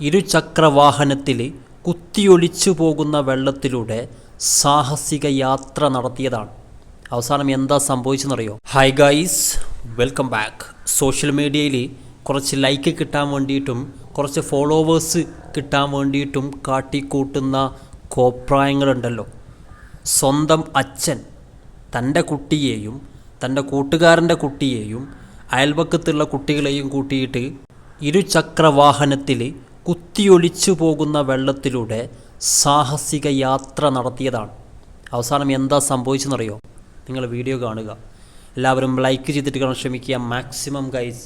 ഇരുചക്രവാഹനത്തിൽ കുത്തിയൊലിച്ചു പോകുന്ന വെള്ളത്തിലൂടെ സാഹസിക യാത്ര നടത്തിയതാണ്. അവസാനം എന്താ സംഭവിച്ചെന്നറിയോ? Hi guys welcome back social മീഡിയയിൽ കുറച്ച് ലൈക്ക് കിട്ടാൻ വേണ്ടിയിട്ടും കുറച്ച് ഫോളോവേഴ്സ് കിട്ടാൻ വേണ്ടിയിട്ടും കാട്ടിക്കൂട്ടുന്ന കോപ്രായങ്ങളുണ്ടല്ലോ. സ്വന്തം അച്ഛൻ തന്റെ കുട്ടിയെയും തന്റെ കൂട്ടുകാരന്റെ കുട്ടിയെയും അയൽപക്കത്തുള്ള കുട്ടികളെയും കൂട്ടിയിട്ട് ഇരുചക്രവാഹനത്തിൽ കുത്തിയൊലിച്ചു പോകുന്ന വെള്ളത്തിലൂടെ സാഹസിക യാത്ര നടത്തിയതാണ്. അവസാനം എന്താ സംഭവിച്ചെന്നറിയോ? നിങ്ങൾ വീഡിയോ കാണുക. എല്ലാവരും ലൈക്ക് ചെയ്തിട്ട് കാണാൻ ശ്രമിക്കുക. മാക്സിമം ഗൈസ്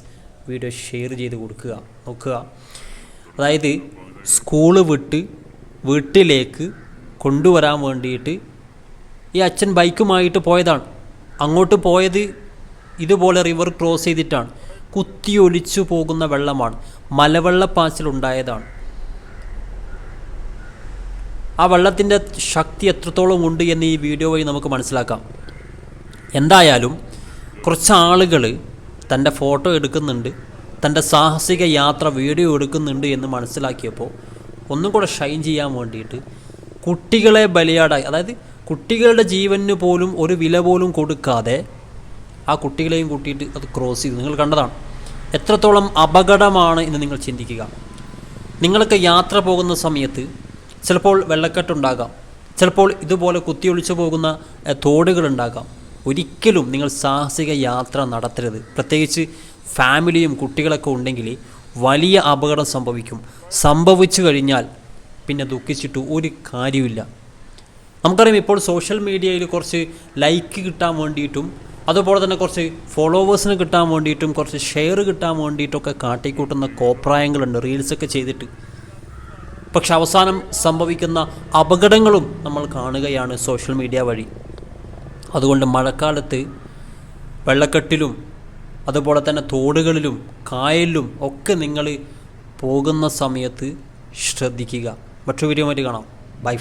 വീഡിയോ ഷെയർ ചെയ്ത് കൊടുക്കുക. നോക്കുക. അതായത് സ്കൂൾ വിട്ട് വീട്ടിലേക്ക് കൊണ്ടുവരാൻ വേണ്ടിയിട്ട് ഈ അച്ഛൻ ബൈക്കുമായിട്ട് പോയതാണ്. അങ്ങോട്ട് പോയത് ഇതുപോലെ റിവർ ക്രോസ് ചെയ്തിട്ടാണ്. കുത്തിയൊലിച്ചു പോകുന്ന വെള്ളമാണ്. മലവെള്ളപ്പാച്ചിലുണ്ടായതാണ്. ആ വെള്ളത്തിന്റെ ശക്തി എത്രത്തോളം ഉണ്ട് എന്ന് ഈ വീഡിയോ വഴി നമുക്ക് മനസ്സിലാക്കാം. എന്തായാലും കുറച്ച് ആളുകൾ തന്റെ ഫോട്ടോ എടുക്കുന്നുണ്ട് തന്റെ സാഹസിക യാത്ര വീഡിയോ എടുക്കുന്നുണ്ട് എന്ന് മനസ്സിലാക്കിയപ്പോൾ ഒന്നും കൂടെ ഷൈൻ ചെയ്യാൻ വേണ്ടിയിട്ട് കുട്ടികളെ ബലിയാടായി അതായത് കുട്ടികളുടെ ജീവന് പോലും ഒരു വില പോലും കൊടുക്കാതെ ആ കുട്ടികളെയും കൂട്ടിയിട്ട് അത് ക്രോസ് ചെയ്തു. നിങ്ങൾ കണ്ടതാണ്. എത്രത്തോളം അപകടമാണ് എന്ന് നിങ്ങൾ ചിന്തിക്കുക. നിങ്ങൾക്ക് യാത്ര പോകുന്ന സമയത്ത് ചിലപ്പോൾ വെള്ളക്കെട്ടുണ്ടാകാം. ചിലപ്പോൾ ഇതുപോലെ കുത്തിയൊളിച്ചു പോകുന്ന തോടുകളുണ്ടാകാം. ഒരിക്കലും നിങ്ങൾ സാഹസിക യാത്ര നടത്തരുത്. പ്രത്യേകിച്ച് ഫാമിലിയും കുട്ടികളൊക്കെ ഉണ്ടെങ്കിൽ വലിയ അപകടം സംഭവിക്കും. സംഭവിച്ചു കഴിഞ്ഞാൽ പിന്നെ ദുഃഖിച്ചിട്ട് ഒരു കാര്യമില്ല നമുക്കറിയാം ഇപ്പോൾ സോഷ്യൽ മീഡിയയിൽ കുറച്ച് ലൈക്ക് കിട്ടാൻ വേണ്ടിയിട്ടും അതുപോലെ തന്നെ കുറച്ച് ഫോളോവേഴ്സിന് കിട്ടാൻ വേണ്ടിയിട്ടും കുറച്ച് ഷെയർ കിട്ടാൻ വേണ്ടിയിട്ടൊക്കെ കാട്ടിക്കൂട്ടുന്ന കോപ്രായങ്ങളുണ്ട് റീൽസൊക്കെ ചെയ്തിട്ട്. പക്ഷെ അവസാനം സംഭവിക്കുന്ന അപകടങ്ങളും നമ്മൾ കാണുകയാണ് സോഷ്യൽ മീഡിയ വഴി. അതുകൊണ്ട് മഴക്കാലത്ത് വെള്ളക്കെട്ടിലും അതുപോലെ തന്നെ തോടുകളിലും കായലിലും ഒക്കെ നിങ്ങൾ പോകുന്ന സമയത്ത് ശ്രദ്ധിക്കുക. മറ്റു വീഡിയോ മറ്റു കാണാം. ബൈ